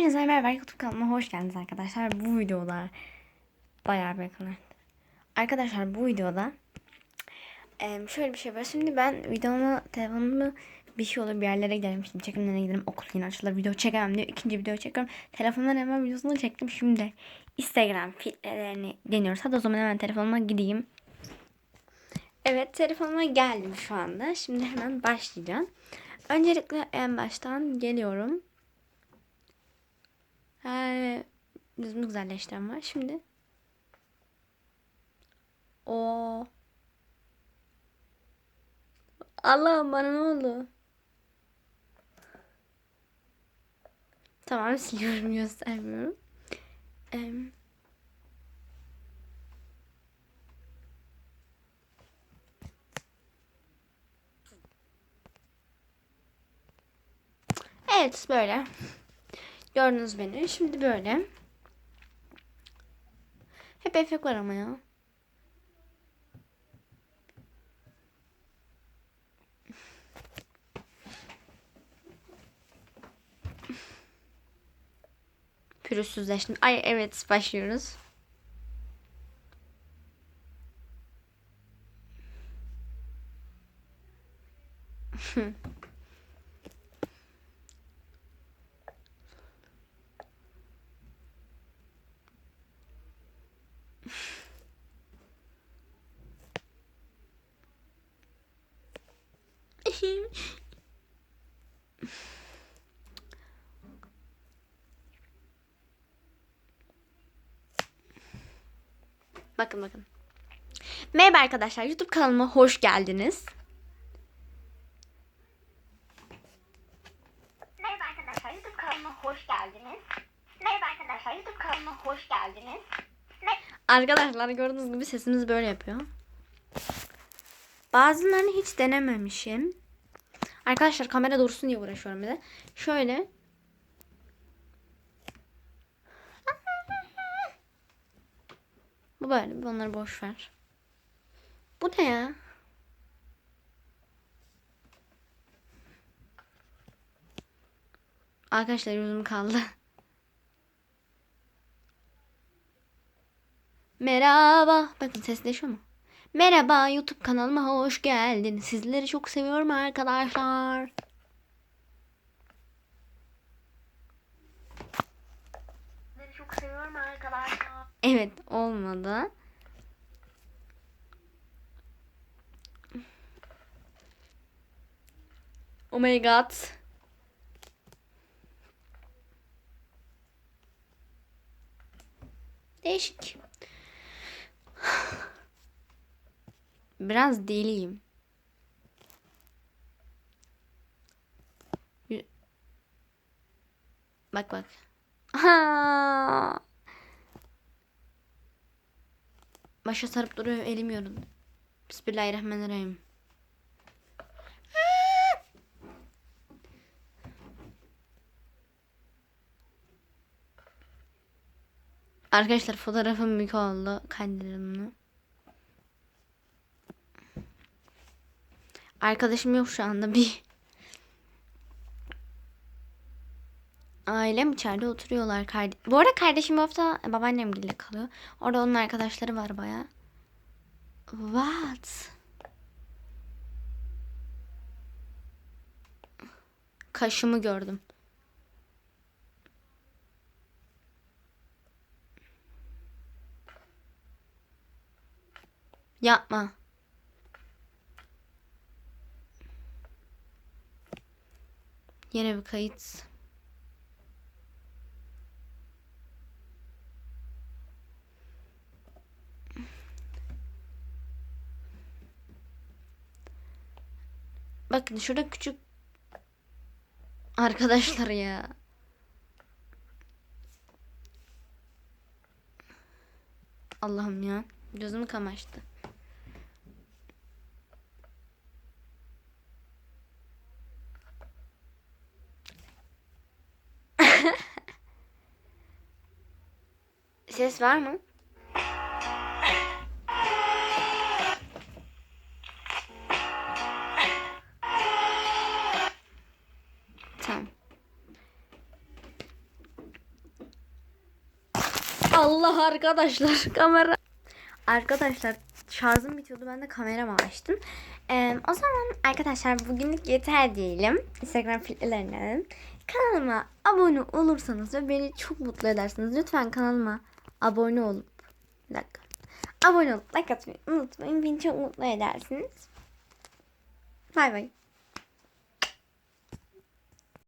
Hepinize merhaba YouTube kanalıma hoş geldiniz arkadaşlar. Bu videoda bayağı bir yakın. Arkadaşlar bu videoda şöyle bir şey var. Şimdi ben videomu telefonumu bir şey olur bir yerlere. Şimdi çekimlerine gidelim. Okul yine açılır. Video çekemem diyor. İkinci video çekiyorum. Telefondan hemen videosunu çektim. Şimdi Instagram filtrelerini deniyoruz. Hadi o zaman hemen telefonuma gideyim. Evet telefonuma geldim şu anda. Şimdi hemen başlayacağım. Öncelikle en baştan geliyorum. Yüzümü güzelleştiren var. Şimdi o Allah'ım bana ne oldu? Tamam siliyorum göstermiyorum. Em, Evet böyle. Gördünüz beni. Şimdi böyle. Hep efekt var ama ya. Pürüzsüzleştim. Ay evet başlıyoruz. bakın bakın. Merhaba arkadaşlar. YouTube kanalıma hoş geldiniz. Merhaba arkadaşlar YouTube kanalıma hoş geldiniz. Merhaba arkadaşlar YouTube kanalıma hoş geldiniz. Arkadaşlar gördüğünüz gibi sesimiz böyle yapıyor. Bazılarını hiç denememişim. Arkadaşlar kamera dursun diye uğraşıyorum bir de. Şöyle. Bu böyle. Bunları boş ver. Bu ne ya? Arkadaşlar yüzüm kaldı. Merhaba. Bakın sesleşiyor mu? Merhaba YouTube kanalıma hoş geldin. Sizleri çok seviyorum arkadaşlar. Sizleri çok seviyorum arkadaşlar. Evet olmadı. Oh my god. Değişik. Biraz deliyim. Bak bak. Ha. Başa sarıp duruyor elim yoruldu. Bismillahirrahmanirrahim. Arkadaşlar fotoğrafım büyük oldu. Bunu. Arkadaşım yok şu anda bir. Ailem içeride oturuyorlar. Karde Bu arada kardeşim bu hafta babaannemgille kalıyor. Orada onun arkadaşları var baya. What? Kaşımı gördüm. Yapma. Yine bir kayıt. Bakın şurada küçük arkadaşlar ya. Allah'ım ya. Gözümü kamaştı. Ses var mı? Tamam. Allah arkadaşlar kamera. Arkadaşlar şarjım bitiyordu ben de kameramı açtım. Ee, o zaman arkadaşlar bugünlük yeter diyelim. Instagram filtrelerinden. Kanalıma abone olursanız ve beni çok mutlu edersiniz. Lütfen kanalıma abone olup bir dakika. Abone olup like atmayı unutmayın. Beni çok mutlu edersiniz. Bay bay.